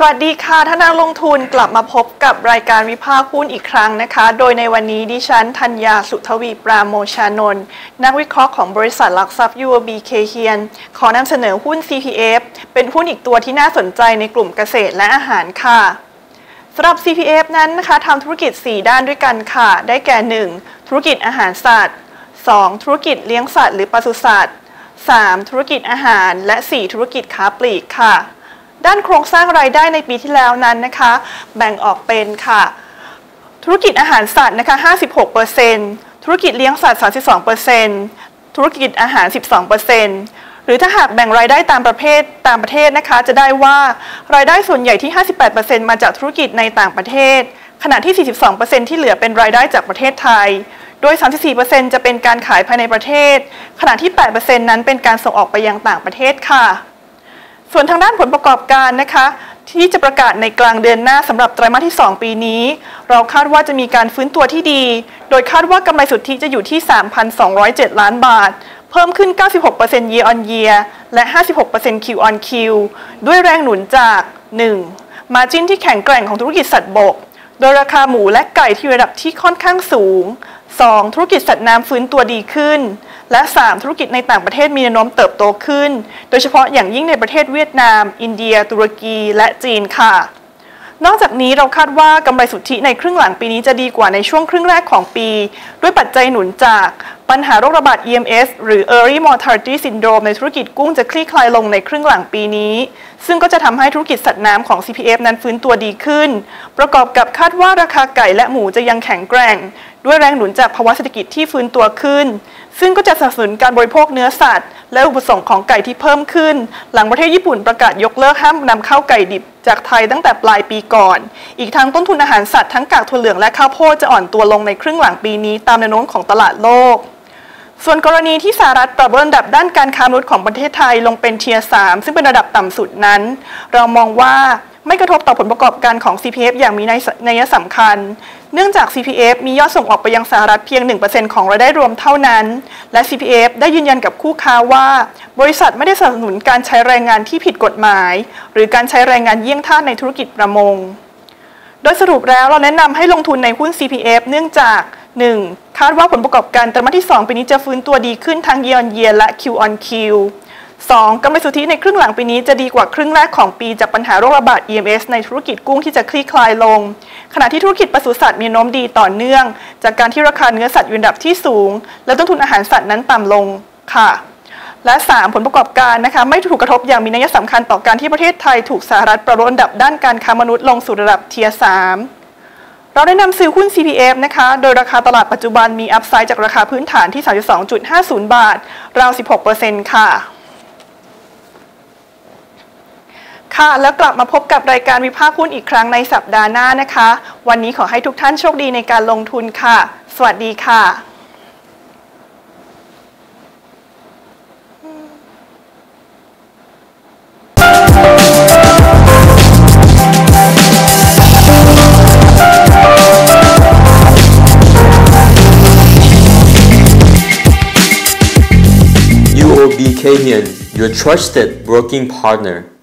สวัสดีค่ะท่านนักลงทุนกลับมาพบกับรายการวิพากษ์หุ้นอีกครั้งนะคะ โดยในวันนี้ดิฉันธัญญาสุทวีปราโมชานนท์นักวิเคราะห์ของบริษัทหลักทรัพย์ UOB เคเฮียน ขอนำเสนอหุ้น CPF เป็นหุ้นอีกตัวที่น่าสนใจในกลุ่มเกษตรและอาหารค่ะสำหรับ CPF นั้นนะคะทำธุรกิจ 4 ด้านด้วยกันค่ะ ได้แก่ 1. ธุรกิจอาหารสัตว์ 2. ธุรกิจเลี้ยงสัตว์หรือปศุสัตว์ 3. ธุรกิจอาหาร และ 4. ธุรกิจค้าปลีกค่ะ ด้านโครงสร้างรายได้ในปีที่แล้วนั้นนะคะ แบ่งออกเป็นค่ะ ธุรกิจอาหารสัตว์นะคะ 56%ธุรกิจเลี้ยงสัตว์ 32%ธุรกิจอาหาร 12%หรือถ้าหากแบ่งรายได้ตามประเภทตามประเทศนะคะ จะได้ว่ารายได้ส่วนใหญ่ที่ 58%มาจากธุรกิจในต่างประเทศ ขณะที่ 42%ที่เหลือเป็นรายได้จากประเทศไทยโดย 34%จะเป็นการขายภายในประเทศ ขณะที่ 8%นั้นเป็นการส่งออกไปยังต่างประเทศค่ะ ส่วนทางด้านผลประกอบการนะคะที่จะประกาศในกลางเดือนหน้าสำหรับไตรมาสที่ 2 ปีนี้ เราคาดว่าจะมีการฟื้นตัวที่ดี โดยคาดว่ากำไรสุทธิจะอยู่ที่ 3,207 ล้านบาท เพิ่มขึ้น 96% year on year และ 56% Q on Q ด้วยแรงหนุนจาก 1. มาจิ้นที่แข็งแกร่งของธุรกิจสัตว์บก โดยราคาหมูและไก่ที่ระดับที่ค่อนข้างสูง 2. ธุรกิจสัตว์น้ำฟื้นตัวดีขึ้น และ 3. ธุรกิจในต่างประเทศมีแนวโน้มเติบโตขึ้น โดยเฉพาะอย่างยิ่งในประเทศเวียดนาม อินเดีย ตุรกี และจีนค่ะ นอกจากนี้เราคาดว่ากำไรสุทธิในครึ่งหลังปีนี้จะดีกว่าในช่วงครึ่งแรกของปี ด้วยปัจจัยหนุนจากปัญหาโรคระบาด EMS หรือ Early Mortality Syndrome ในธุรกิจกุ้งจะคลี่คลายลงในครึ่งหลังปีนี้ ซึ่งก็จะทำให้ธุรกิจสัตว์น้ำของ CPF นั้นฟื้นตัวดีขึ้น ประกอบกับคาดว่าราคาไก่และหมูจะยังแข็งแกร่ง ด้วยแรงหนุนจากภาวะเศรษฐกิจที่ฟื้นตัวขึ้น ซึ่งก็จะสนับสนุนการบริโภคเนื้อสัตว์ และอุปสงค์ของไก่ที่เพิ่มขึ้น หลังประเทศญี่ปุ่นประกาศยกเลิกห้ามนำเข้าไก่ดิบจากไทยตั้งแต่ปลายปีก่อน อีกทั้งต้นทุนอาหารสัตว์ทั้งกากถั่วเหลืองและข้าวโพดจะอ่อนตัวลงในครึ่งหลังปีนี้ตามแนวโน้มของตลาดโลกส่วนกรณีที่สหรัฐปรับระดับด้านการค้ามนุษย์ของประเทศไทยลงเป็นเทียร์3ซึ่งเป็นระดับต่ำสุดนั้น เรามองว่าไม่กระทบต่อผลประกอบการของ CPF อย่างมีนัยสำคัญ เนื่องจาก CPF มียอดส่งออกไปยังสหรัฐเพียง 1%ของรายได้รวมเท่านั้น และ CPF ได้ยืนยันกับคู่ค้าว่า บริษัทไม่ได้สนับสนุนการใช้แรงงานที่ผิดกฎหมาย หรือการใช้แรงงานเยี่ยงทาสในธุรกิจประมง โดยสรุปแล้วเราแนะนำให้ลงทุนในหุ้น CPF เนื่องจาก 1. คาดว่าผลประกอบการไตรมาสที่ 2 ปีนี้จะฟื้นตัวดีขึ้นทั้ง year on year และ Q on Q 2. กำไรสุทธิในครึ่งหลังปีนี้จะดีกว่าครึ่งแรกของปีจากปัญหาโรคระบาด EMS ในธุรกิจกุ้งที่จะคลี่คลายลง ขณะที่ธุรกิจปศุสัตว์มีโน้มดีต่อเนื่อง จากการที่ราคาเนื้อสัตว์อยู่ระดับที่สูง และต้นทุนอาหารสัตว์นั้นต่ำลงค่ะและ 3. ผลประกอบการนะคะไม่ถูกกระทบอย่างมีนัยสำคัญต่อการที่ประเทศไทยถูกสหรัฐปรับลดอันดับด้านการค้ามนุษย์ลงสู่ระดับเทียร์3เราได้นำซื้อหุ้น CPF นะคะ โดยราคาตลาดปัจจุบันมีอัพไซด์จากราคาพื้นฐานที่ 32.50 บาท ราว 16%ค่ะ ค่ะ แล้วกลับมาพบกับรายการวิพากษ์หุ้นอีกครั้งในสัปดาห์หน้านะคะ วันนี้ขอให้ทุกท่านโชคดีในการลงทุนค่ะ สวัสดีค่ะ UOB Kay Hyun, your trusted broking partner.